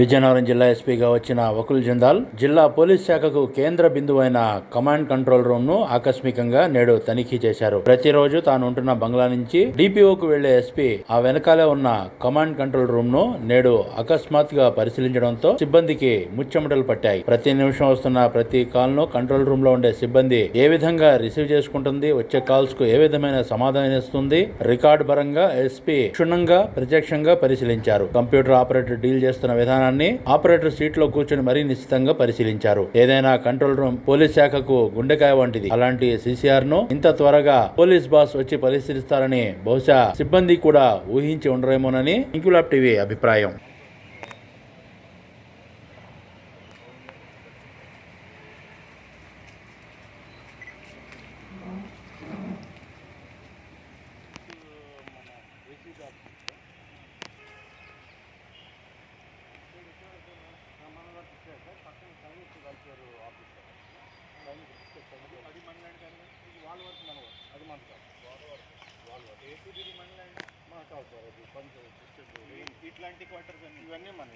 విజయనగరం జిల్లా ఎస్పీగా వచ్చిన వకుల్ జిందాల్ జిల్లా పోలీస్ శాఖకు కేంద్ర బిందువైన కమాండ్ కంట్రోల్ రూమ్ను ఆకస్మికంగా నేడు తనిఖీ చేశారు. ప్రతిరోజు తాను ఉంటున్న బంగ్లా నుంచి డిపిఓకు వెళ్ళే ఎస్పీ ఆ వెనకాలే ఉన్న కమాండ్ కంట్రోల్ రూమ్ను నేడు అకస్మాత్తుగా పరిశీలించడంతో సిబ్బందికి ముచ్చెమటలు పట్టాయి. ప్రతి నిమిషం వస్తున్న ప్రతి కాల్ను కంట్రోల్ రూమ్లో ఉండే సిబ్బంది ఏ విధంగా రిసీవ్ చేసుకుంటుంది వచ్చే కాల్స్కు ఏ విధమైన సమాధానం ఇస్తుంది రికార్డు పరంగా ఎస్పీ క్షుణ్ణంగా ప్రత్యక్షంగా పరిశీలించారు. కంప్యూటర్ ఆపరేటర్ డీల్ చేస్తున్న విధానాన్ని ఆపరేటర్ సీట్లో కూర్చొని మరీ నిశ్చితంగా పరిశీలించారు. ఏదైనా కంట్రోల్ రూమ్ పోలీస్ శాఖకు గుండెకాయ వంటిది. అలాంటి సిసిఆర్ను ఇంత త్వరగా పోలీస్ బాస్ వచ్చి పరిశీలిస్తారని బహుశా సిబ్బంది కూడా ఊహించి ఉండరేమోనని ఇంకులాబ్ టీవీ అభిప్రాయం. అది మన ల్యాండ్ కానీ వాళ్ళ వరకు మన వరకు అది మన కాదు. వాళ్ళ వరకు వాళ్ళ వరకు ఏపీడీ మన ల్యాండ్ మా కాదు సార్ అది పంచ డిస్ట్రిక్ట్ ఇట్లాంటి క్వార్టర్ కానీ ఇవన్నీ మన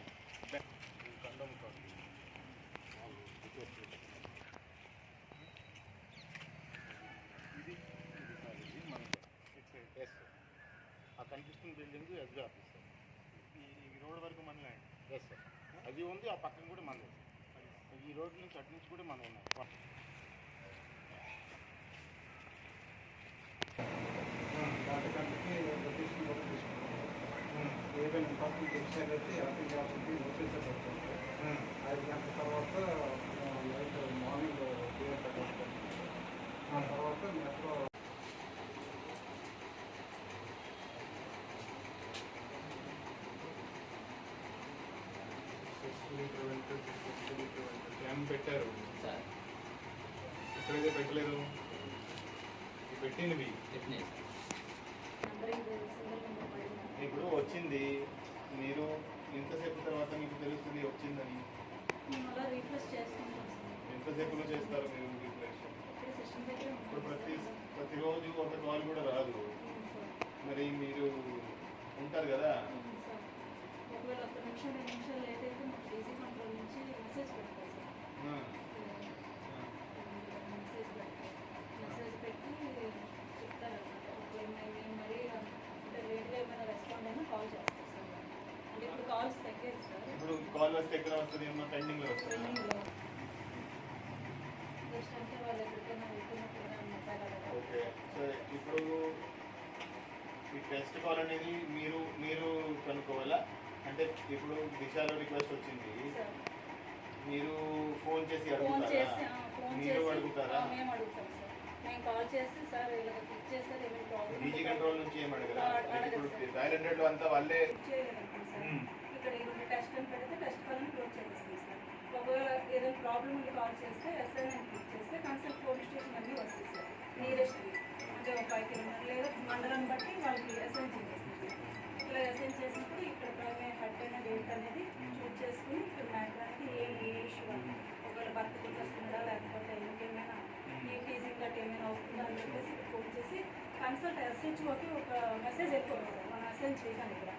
కండం కాదు. ఇది ఇది మన ఎస్ ఆ కనిపిస్తున్న బిల్డింగ్ ఎస్బీ ఆఫీస్ సార్. ఈ రోడ్ వరకు మన ల్యాండ్ ఎస్ సార్ అది ఉంది ఆ పక్కన కూడా మనది ఈ రోడ్ నుంచి అటు నుంచి కూడా మనం ఉన్నాయి. ఏదైనా ఫస్ట్ తెలిసినట్లయితే అర్థం కాబట్టి ఒప్పించబడుతుంది ఐదు గంటల తర్వాత నైట్ మార్నింగ్ ఆ తర్వాత మెట్రో క్యాంప్ పెట్టారు. ఎక్కడైతే పెట్టలేదు? పెట్టినవి ఇప్పుడు వచ్చింది. మీరు ఎంతసేపు తర్వాత మీకు తెలుస్తుంది వచ్చిందని. ఎంతసేపులో చేస్తారు మీరు రిఫ్రెష్ ఇప్పుడు ప్రతి. ప్రతిరోజు ఒక కాల్ కూడా రాదు. మరి మీరు ఉంటారు కదా. ఒకవేళ ఒక్క నిమిషం రెండు నిమిషాలు లేట్ అయితే మాకు కంట్రోల్ నుంచి మెసేజ్ పెడతారు సార్ ఆ, మెసేజ్ పెడతారు మెసేజ్ పెట్టి చెప్తారు అన్నమాట ఒకవేళ మేము మేము మరీ అంటే లేట్గా ఏమైనా రెస్పాండ్ అయినా కాల్ చేస్తారు సార్ అంటే ఇప్పుడు కాల్ వస్తే ఎక్కడ వస్తుంది? ఏమన్నా వస్తుంది? వెళ్తున్నట్టుగా మొబైల్ ఓకే. సో ఇప్పుడు ఈ టెస్ట్ కాల్ అనేది మీరు మీరు కనుక్కోవాలా? అంటే ఇప్పుడు దిశాలో రిక్వెస్ట్ వచ్చింది. మీరు ఫోన్ చేసి అడుగుతారా? మీరు అడుగుతారా? ఆ, మేము అడుగుతాం సార్. మేము కాల్ చేసి సార్ ఇలా క్లిక్ చేశారు ఏమైనా ప్రాబ్లం డీజీ కంట్రోల్ నుంచి ఏం అడగరా? ఇప్పుడు. డైల్ హండ్రెడ్లో అంతా వాళ్ళే. ఇక్కడ ఏమైనా టెస్ట్ అని పెడితే టెస్ట్ కాల్ని క్లోజ్ చేసేస్తాం సార్. ఒకవేళ ఏదైనా ప్రాబ్లం ఉండి కాల్ చేస్తే ఎస్ఎన్ అని క్లిక్ చేస్తే కన్సల్ట్ పోలీస్ స్టేషన్ అన్నీ వస్తాయి సార్. నియరెస్ట్ అంటే ఒక ఫైవ్ కిలోమీటర్ లేదా మండలం బట్టి వాళ్ళకి ఎస్ఎన్ చేసేస్తాం ఇలా ఎస్ఎన్ చేసినప్పుడు ఇక్కడ ప్రైవేట్ హెడ్ అయిన డేట్ అనేది చూస్ చేసుకుని ఇక్కడ మ్యాటర్కి ఏ ఏ ఇష్యూ అని ఒకవేళ భర్త వస్తుందా లేకపోతే ఇంకేమైనా ఈ టీజింగ్ గట్ ఏమైనా అవుతుందా అని చెప్పేసి ఫోన్ చేసి కన్సల్ట్ ఎస్హెచ్ఓకి ఒక మెసేజ్ ఎక్కువ సార్ మనం ఇక్కడ.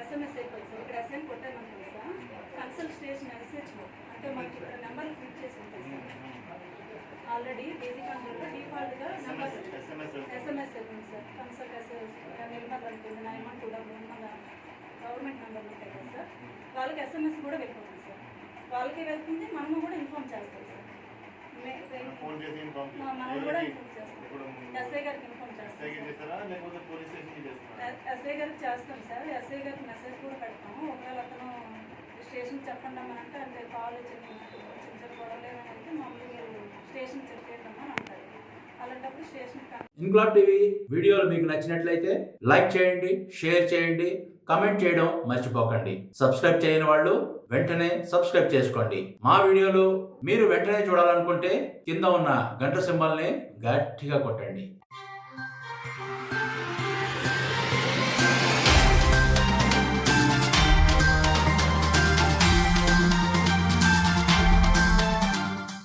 ఎస్ఎంఎస్ అయిపోయింది సార్. ఇక్కడ ఎస్ఎన్ కొట్టామనుకోండి సార్. కన్సల్ట్ స్టేషన్ ఎస్హెచ్ఓ అంటే మనకి ఇక్కడ నెంబర్లు ఫిట్ చేసి ఉంటాయి సార్. ఆల్రెడీ బేసిక్ కంట్రోల్లో డిఫాల్ట్గా నెంబర్ ఎస్ఎంఎస్ అయిపోయింది సార్. కన్సల్ట్ ఎస్ఎస్ నిర్మల్ అనుకుంది నైన్ వన్ టూ డబుల్ మన గవర్నమెంట్ నెంబర్లు ఉంటాయి కదా సార్. వాళ్ళకి ఎస్ఎంఎస్ కూడా వెళ్ళిపోతుంది సార్. వాళ్ళకి వెళ్తుంది మనము కూడా ఇన్ఫార్మ్ చేస్తాం సార్. ఫోన్ చేసి ఇన్ఫార్మ్ మా- మనం కూడా ఇన్ఫార్మ్ చేస్తాం. ఎస్ఐ గారికి ఇన్ఫార్మ్ ఎస్ఐకి చేస్తాం ఎస్ఐ గారికి చేస్తాం సార్. ఎస్ఐ గారికి మెసేజ్ కూడా పెడతాము. ఒకవేళ అతను స్టేషన్ చెప్పండి అమ్మని అంటే అంటే కాల్ వచ్చింది చిన్న చిన్న గొడవలు ఏమైనా అయితే మమ్మల్ని మీరు స్టేషన్ చెప్పేద్దామని అంటారు. అలాంటప్పుడు స్టేషన్ ఇంక్లాబ్ టీవీ వీడియోలు మీకు నచ్చినట్లయితే లైక్ చేయండి షేర్ చేయండి కమెంట్ చేయడం మర్చిపోకండి. సబ్స్క్రైబ్ చేయని వాళ్ళు వెంటనే సబ్స్క్రైబ్ చేసుకోండి. మా వీడియోలు మీరు వెంటనే చూడాలనుకుంటే కింద ఉన్న గంట సింబల్ని గట్టిగా కొట్టండి.